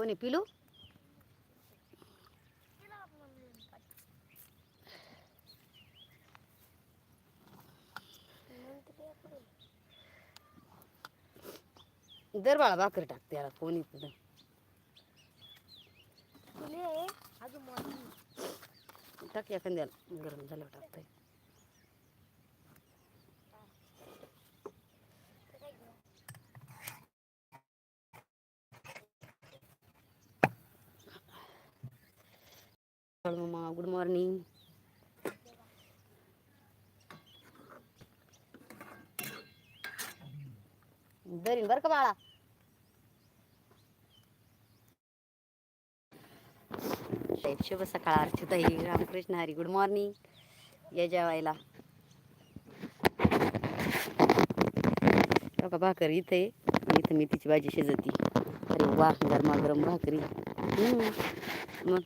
कोणी पिलू? दर बाळा भाकर टाक त्याला कोणी तुझं टाक एखाद्याला गरम झालं टाकतंय. मामा गुड मॉर्निंग दरीन बरं का बाळा शुभ सकाळ अर्चिताई रामकृष्ण हरी गुड मॉर्निंग या जेवायला हो का भाकर इथे आहे. इथं मेथीची भाजी शिजती अरे वा गरमागरम भाकरी हम्म. मग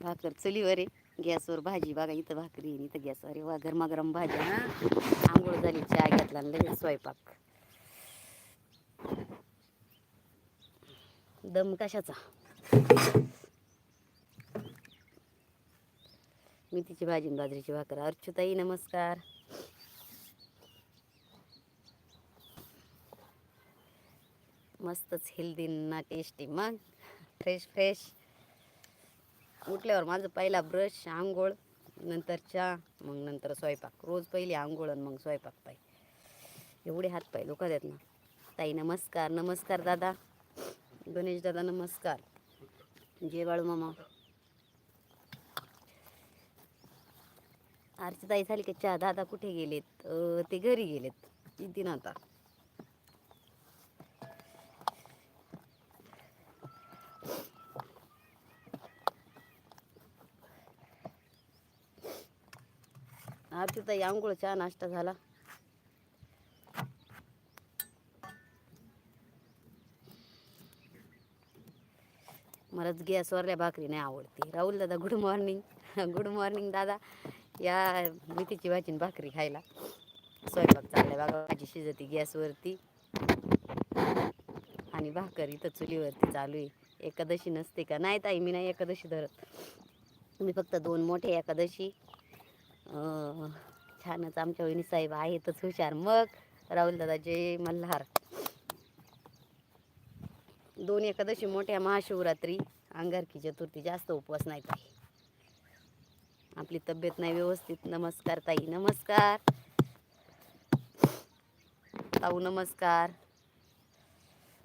भाकर चुलीवर आहे गॅसवर भाजी बघा इथं भाकरी आहे, इथं गॅसवर आहे वा गरमागरम भाजी ना. आंघोळ झाली चहा घेतला लगेच स्वयंपाक. दम कशाचा? मेथीची भाजी बाजरीची भाकर. अर्चुताई नमस्कार. मस्तच हेल्दी ना टेस्टी मग फ्रेश फ्रेश उठल्यावर माझं पहिला ब्रश आंघोळ नंतर चहा मग नंतर स्वयंपाक. रोज पहिली आंघोळ आणि मग स्वयंपाक पाय. एवढे हात पाय लोक देत ना. ताई नमस्कार नमस्कार दादा. गणेश दादा नमस्कार. जय बाळू मामा. आरची ताई झाली का चहा? दादा कुठे गेलेत? ते घरी गेलेत. किती आता. आता ताई आंघोळ चहा नाश्ता झाला. मलाच गॅसवरल्या भाकरी नाही आवडते. राहुल दादा गुड मॉर्निंग गुड मॉर्निंग दादा. या मेथीची भाजी भाकरी खायला. स्वयंपाक चाललाय बघा भाजी शिजती गॅसवरती आणि भाकर इथं चुलीवरती चालू आहे. एकादशी नसते का? नाही ताई मी नाही एकादशी धरत. मी फक्त दोन मोठे एकादशी छानच आमच्या वहिनी साहेब आहेतच हुशार. मग राहुल दादा जय मल्हार. दोन एकादशी मोठ्या महाशिवरात्री अंगारकी चतुर्थी जास्त उपवास नाही ताई. आपली तब्येत नाही व्यवस्थित. नमस्कार ताई नमस्कार. ताऊ नमस्कार.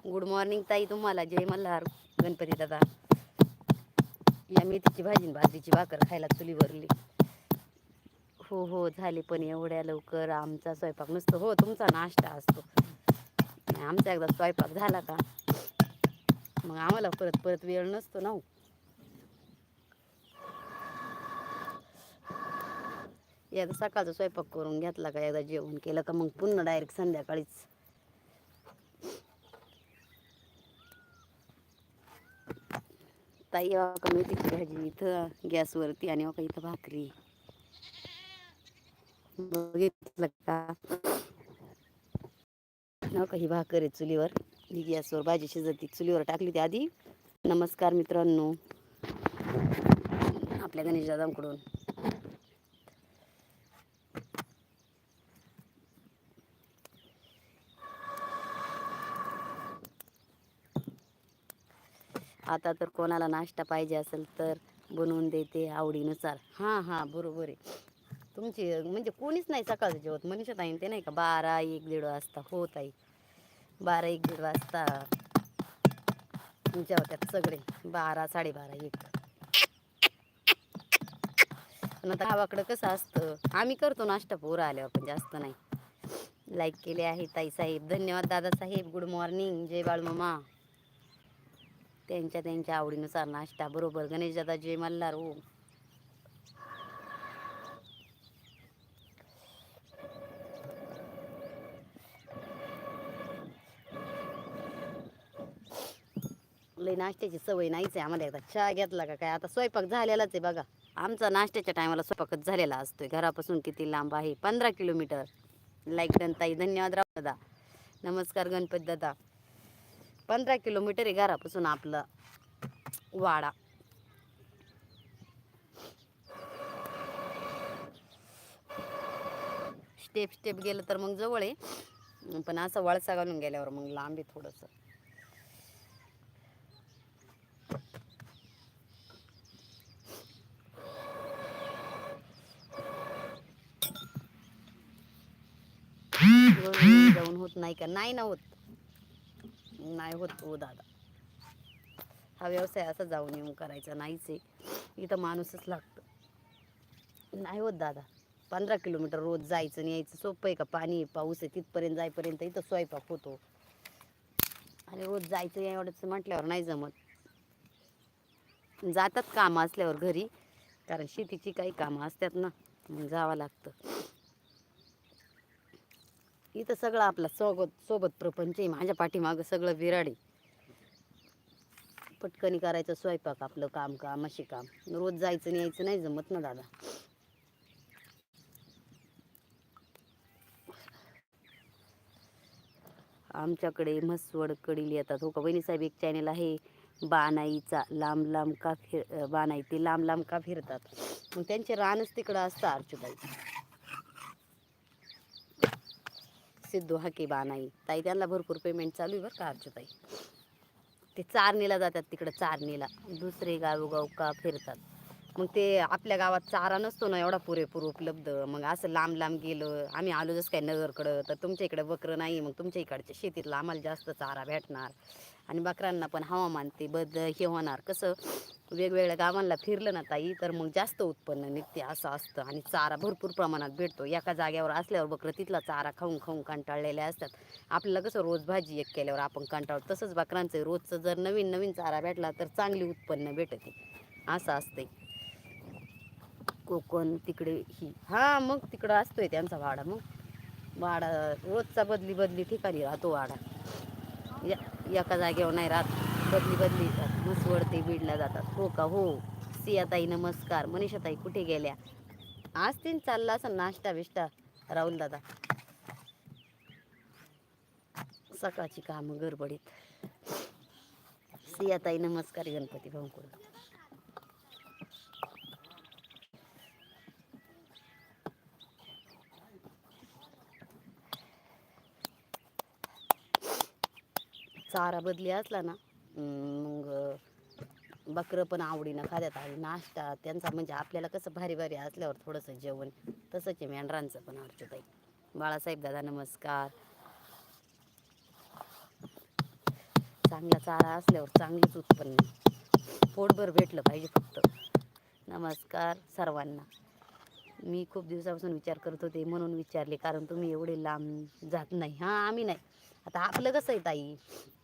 गुड मॉर्निंग ताई तुम्हाला. जय मल्हार गणपती दादा. या मेथीची भाजी आणि भाजीची भाकर खायला चुलीवरली. हो हो झाले पण एवढ्या लवकर आमचा स्वयंपाक नसतो. हो तुमचा नाश्ता असतो. आणि आमचा एकदा स्वयंपाक झाला का? मग आम्हाला परत परत वेळ नसतो ना हो. एकदा सकाळचा स्वयंपाक करून घेतला का? एकदा जेवण केलं का? मग पुन्हा डायरेक्ट संध्याकाळीच. ताई का मेथीची भाजी? इथं गॅसवरती आणि का इथं भाकरी. बघितलं का? हो ही भाकर आहे चुलीवर? ही गॅसवर भाजी शिजती चुलीवर टाकली ती आधी. नमस्कार मित्रांनो. आपल्या गणेश दादांकडून. आता तर कोणाला नाश्ता पाहिजे असेल तर बनवून देते आवडीनुसार. हां हां बरोबर आहे. तुमची म्हणजे कोणीच नाही सकाळचं जेवत. मनीषा ताईन ते नाही का बारा एक दीड वाजता. हो ताई. बारा एक दीड वाजता. जेवतात सगळे. बारा साडेबारा एक. पण आता गावाकडं कसं असतं आम्ही करतो नाश्ता पोरं आल्यावर पण जास्त नाही. लाईक केले आहे ताई साहेब. धन्यवाद दादा साहेब. गुड मॉर्निंग जय बाळमामा त्यांच्या त्यांच्या आवडीनुसार नाश्ता. बरोबर. गणेश दादा जय मल्हार. हो. लई नाश्त्याची सवय नाहीच आहे आम्हाला एकदा. चहा घेतला का काय? आता स्वयंपाक झालेलाच आहे बघा. आमचा नाश्त्याच्या टायमाला स्वयंपाकच झालेला असतोय. घरापासून किती लांब आहे? पंधरा किलोमीटर. लाईक डन ताई धन्यवाद राव दादा. नमस्कार गणपती दादा. पंधरा किलोमीटर आहे घरापासून आपलं वाडा. स्टेप स्टेप गेलं तर मग जवळ आहे. पण असं वळसा घालून गेल्यावर मग लांब आहे थोडंसं. जाऊन होत नाही का? नाही ना होत. नाही होत हो दादा. हा व्यवसाय असा जाऊन येऊन करायचा नाहीच आहे. इथं माणूसच लागतं. नाही होत दादा. पंधरा किलोमीटर रोज जायचं आणि यायचं सोपं आहे का? पाणी पाऊस आहे तिथपर्यंत जाईपर्यंत इथं स्वयंपाक होतो. आणि रोज जायचं एवढंच म्हटल्यावर नाही जमत. जातात कामं असल्यावर घरी कारण शेतीची काही कामं असतात ना मग जावं लागतं. इथं सगळं आपला सोबत सोबत प्रपंच आहे. माझ्या पाठीमागं सगळं विराड आहे. पटकनी करायचं स्वयंपाक आपलं काम कामाशी काम. रोज जायचं आणि यायचं नाही जमत ना दादा. आमच्याकडे म्हसवड कडील येतात. हो का? वहिनी साहेब एक चॅनेल आहे. बानाईचा लांब लांब का फिर बाणाई बानाई ते लांब लांब का फिरतात. मग त्यांचे रानच तिकडं असतं अर्चुताई दोहा की बानाई ताई त्यांना भरपूर पेमेंट चालू आहे बरं का अर्जुताई ते चारणीला जातात तिकडं चारणीला. दुसरे गावोगाव का फिरतात. मग ते आपल्या गावात चारा नसतो ना एवढा पुरेपूर उपलब्ध. मग असं लांब लांब गेलं आम्ही आलो जसं काय नगरकडं. तर तुमच्या इकडे बकरं नाही मग तुमच्या इकडच्या शेतीतला आम्हाला जास्त चारा भेटणार. आणि बकरांना पण हवामान ते बद हे होणार. कसं वेगवेगळ्या गावांना फिरलं ना ताई तर मग जास्त उत्पन्न निघते असं असतं. आणि चारा भरपूर प्रमाणात भेटतो. एका जाग्यावर असल्यावर बकरं तिथला चारा खाऊन खाऊन कंटाळलेल्या असतात. आपल्याला कसं रोज भाजी एक केल्यावर आपण कंटाळतो. तसंच बकरांचं रोजचं जर नवीन नवीन चारा भेटला तर चांगली उत्पन्न भेटते. असं असते कोकण तिकडे ही. हां मग तिकडं असतोय त्यांचा वाडा मग. वाडा रोजचा बदली बदली ठिकाणी राहतो वाडा. या एका जागेवर नाही राहत बदली बदली जातात म्हसवड ते बीडला जातात. हो का? हो. सियाताई नमस्कार. मनीषाताई कुठे गेल्या? आज तीन चालला असं नाश्ता बिष्टा. राहुल दादा. सकाळची कामं गडबडीत. सियाताई नमस्कार. गणपती भाऊकडून चारा बदली असला ना मग बकरं पण आवडीनं खात्यात. आणि नाश्ता त्यांचा म्हणजे आपल्याला कसं भारी भारी असल्यावर थोडंसं जेवण तसंच आहे मेंढरांचं पण अर्चुताई बाळासाहेब दादा नमस्कार. चांगला चारा असल्यावर चांगलीच उत्पन्न. पोटभर भेटलं पाहिजे फक्त. नमस्कार सर्वांना. मी खूप दिवसापासून विचार करत होते म्हणून विचारले कारण तुम्ही एवढे लांब जात नाही. हां आम्ही नाही. आता आपलं कसं आहे ताई?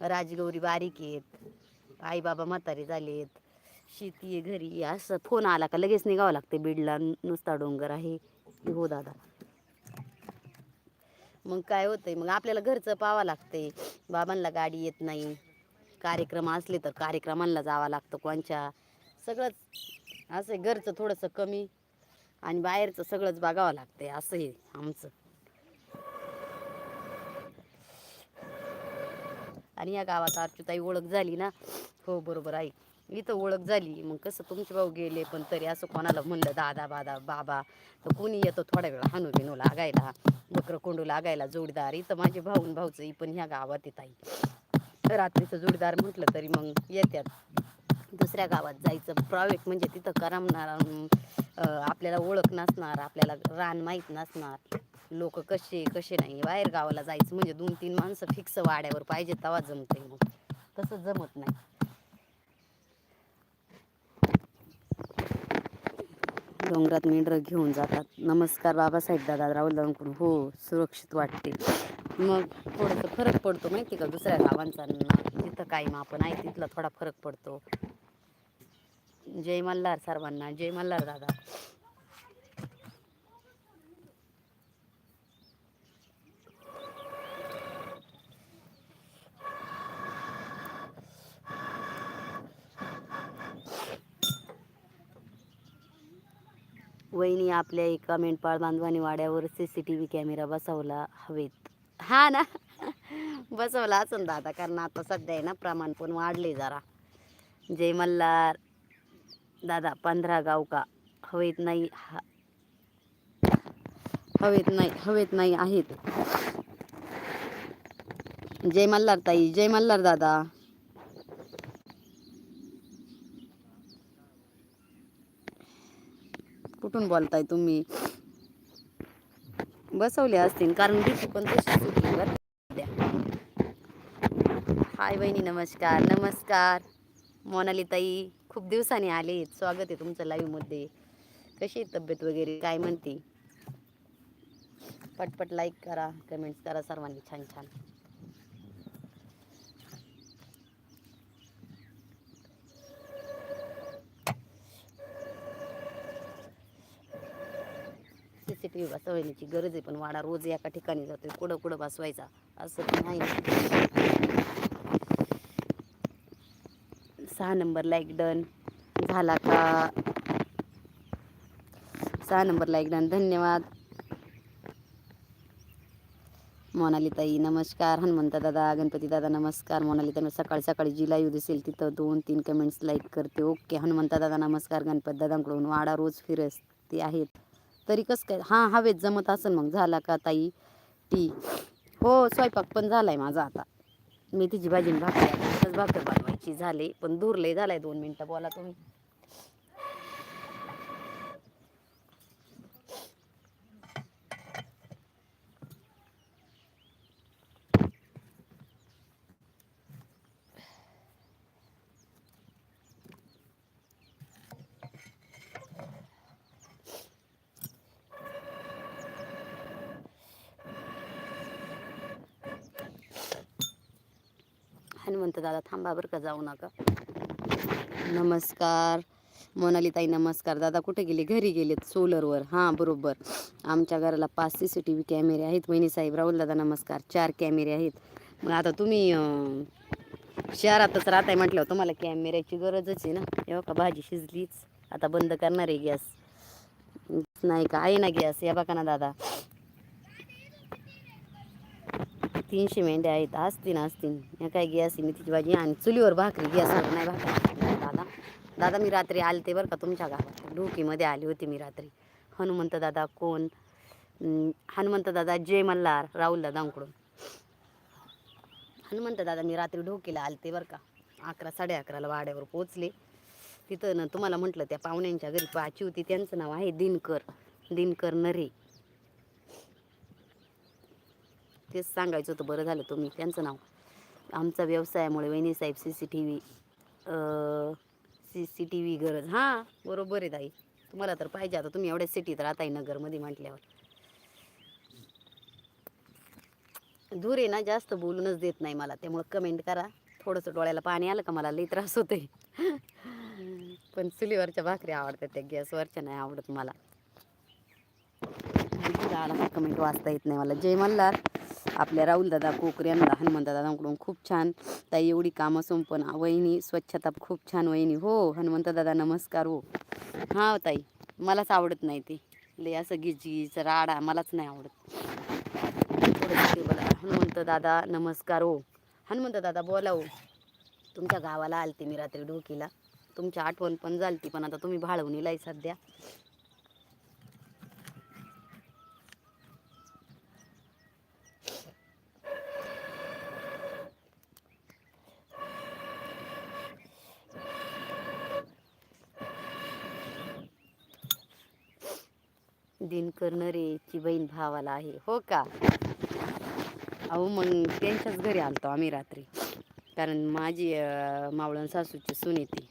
राजगौरी बारीक आहेत आई बाबा म्हातारे झालेत शेती आहे घरी असं फोन आला का लगेच निघावं लागते बीडला नुसता डोंगर आहे. की हो दादा. मग काय होतंय? मग आपल्याला घरचं पाहावं लागते बाबांना गाडी येत नाही. कार्यक्रम असले तर कार्यक्रमांना जावं लागतं कोणच्या. सगळंच असं आहे, घरचं थोडंसं कमी आणि बाहेरचं सगळंच बघावं लागतंय. असं हे आमचं. आणि या गावात अर्चुताई ओळख झाली ना? हो बरोबर आहे. इथं ओळख झाली. मग कसं तुमचे भाऊ गेले पण तरी असं कोणाला म्हणलं दादा बादा बाबा. तर कोणी येतो थोड्या वेळ हानू बिनू लागायला बकरं कोंडू लागायला जोडीदार. इथं माझे भाऊन भाऊचं पण ह्या गावात येत आहे. रात्रीचं जोडीदार म्हटलं तरी मग येतात दुसऱ्या गावात जायचं. प्रायव्हेट म्हणजे तिथं करमणार आपल्याला ओळख नसणार आपल्याला रान माहीत नसणार. लोक कसे कसे नाही बाहेर गावाला जायचं म्हणजे दोन तीन माणसं फिक्स वाड्यावर पाहिजे तेव्हा जमते मग. तसं जमत नाही. डोंगरात मेंढरं घेऊन जातात. नमस्कार बाबासाहेब दादा राहुल दादांकडून. हो सुरक्षित वाटते. मग थोडंसं फरक पडतो माहिती का? दुसऱ्या गावांचा जिथं तिथं काही मापन आहे तिथला थोडा फरक पडतो. जय मल्हार सर्वांना. जय मल्हार दादा. वहिनी आपल्या एका मेंढपाळ बांधवानी वाड्यावर C C T V camera बसवला हवेत. हा ना? बसवला असन दादा कारण आता सध्या आहे ना प्रमाण पण वाढले जरा. जय मल्हार. दादा पंधरा गाव का? हवेत नाही हा- हवेत नाही हवेत नाही आहेत. जय मल्हार ताई जय मल्हार दादा. कुठून बोलताय तुम्ही? बसवले असतील कारण भीती पण तशी सुटली बरं हाय बहिणी नमस्कार नमस्कार. मोनाली ताई खूप दिवसांनी आले. स्वागत आहे तुमचं लाईव्हमध्ये. कशी आहे तब्येत वगैरे? काय म्हणते? पटपट लाईक करा कमेंट्स करा सर्वांनी. छान छान. सीसीटीव्ही बसवण्याची गरज आहे पण वाडा रोज एका ठिकाणी जातो कुठं कुठं बसवायचा असं तर नाही. सहा नंबर लाईक डन. झाला का? सहा नंबर लाईक डन. धन्यवाद. मोनाली ताई नमस्कार. हनुमंत दादा गणपती दादा नमस्कार. मोनाली मी सकाळी सकाळी जी लाईव्ह दिसेल तिथं दोन तीन कमेंट्स लाईक करते. ओके हनुमंत दादा नमस्कार. गणपत दादांकडून वाडा रोज फिरस्ते आहेत. तरी कसं काय? हां हवेत जमत असेल मग. झाला का ताई? टी हो स्वयंपाक पण झाला आहे माझा आता. मेथीची भाजी भाकर भाकर बनवायची झाले. पण दुर्लय झाला आहे दोन मिनटं. बोला तुम्ही. हनुमंत दादा थांबा बरं का जाऊ नका. नमस्कार. मोनाली ताई नमस्कार. दादा कुठे गेले? घरी गेलेत सोलरवर. हां बरोबर. आमच्या घराला पाच सी सी टी व्ही कॅमेरे आहेत. वहिनी साहेब राहुल दादा नमस्कार. चार कॅमेरे आहेत. मग आता तुम्ही शहरातच राहताय म्हटल्यावर तुम्हाला कॅमेऱ्याची गरजच आहे ना? तेव्हा का भाजी शिजलीच. आता बंद करणार आहे गॅस. नाही का? आहे ना गॅस? या बघा ना दादा. तीनशे मेंढ्या आहेत. असतील असतील. या काय गॅस मी मेथीची भाजी आणि चुलीवर भाकरी गॅसवर नाही भाकरी. दादा दादा मी रात्री आलते बरं का तुमच्या गावात. ढोकीमध्ये आली होती मी रात्री. हनुमंत दादा कोण? हनुमंत दादा जय मल्हार राहुल दादांकडून हनुमंत दादा मी रात्री ढोकीला आलते बरं का. अकरा साडे अकराला वाड्यावर पोचले तिथं ना तुम्हाला म्हटलं त्या पाहुण्यांच्या घरी पाची होती. त्यांचं नाव आहे दिनकर. दिनकर नरे. तेच सांगायचं होतं बरं झालं तुम्ही त्यांचं नाव. आमचा व्यवसायामुळे वहिनी साहेब C C T V C C T V गरज. हां बरोबर आहे ताई. तुम्हाला तर पाहिजे आता तुम्ही एवढ्या सिटीत राहताय नगरमध्ये म्हटल्यावर. धूर आहे ना जास्त बोलूनच देत नाही मला. त्यामुळं कमेंट करा. थोडंसं डोळ्याला पाणी आलं का मला लई त्रास होते पण चुलीवरच्या भाकरी आवडतात त्या गॅसवरच्या नाही आवडत मला. कमेंट वाचता येत नाही मला. जय मल्हार. आपल्या राहुल दादा कोकरे यांना खूप छान. ताई एवढी कामं संपन. वहिनी स्वच्छता खूप छान वहिनी. हो हनुमंतदादा नमस्कार हो. हां हो ताई मलाच आवडत नाही ते. लय असं गिजगीज राडा मलाच नाही आवडत. हनुमंतदादा बोला. हनुमंत दादा नमस्कार हो. हनुमंत दादा बोला हो. तुमच्या गावाला आलते मी रात्री ढोकीला तुमची आठवण पण झालती पण आता तुम्ही भाळवणीला आहे सध्या. दिनकर नरेची बहीण भावाला आहे. हो का? अहो मग त्यांच्याच घरी आलतो आम्ही रात्री. कारण माझी मावळण सासूची सून येते.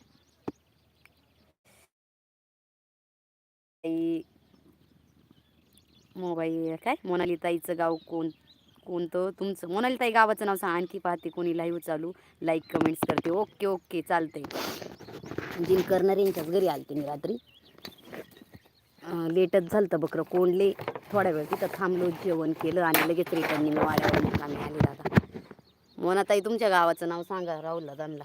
ताई मोबाईल काय? मोनाली ताईचं गाव कोण? कोणतं? तुमचं? मोनाली ताई गावाचं नाव सांग. आणखी पाहते कोणी लाईव्ह चालू. लाईक कमेंट्स करते. Okay okay. चालतंय. करणारे यांच्याच घरी आलते मी रात्री. लेटच झालं तर बकरं. कोंडले थोड्या वेळ तिथं थांबलो जेवण केलं आणि लगेच रिटर्न मी वाड्यावर मुक्कामी आले दादा. मोनाताई तुमच्या गावाचं नाव सांगा राहुल छान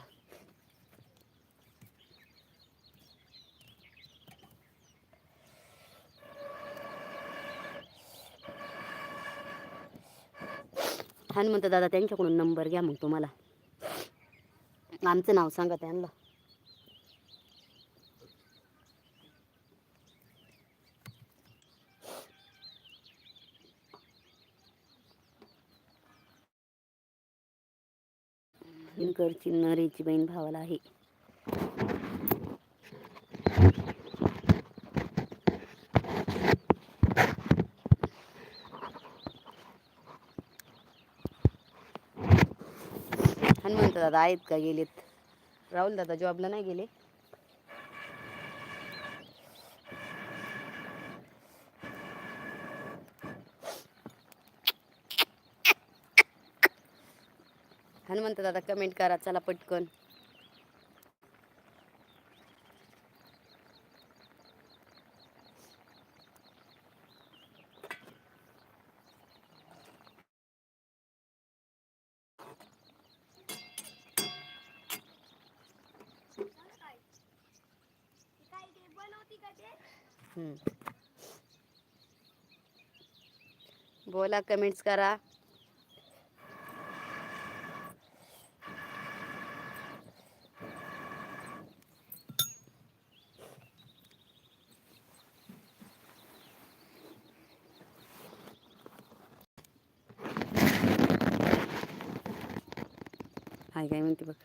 हनुमंत दादा त्यांच्याकडून नंबर घ्या मग तुम्हाला. आमचं नाव सांगा त्यांना. हिनकडची नरेची बहीण भावाला आहे. हनुमंत दादा आहेत का गेलेत? राहुल दादा जॉबला नाही गेले? हनुमंत दादा कमेंट करा चला पटकन हम्म. बोला कमेंट्स करा हाय काय म्हणते बघ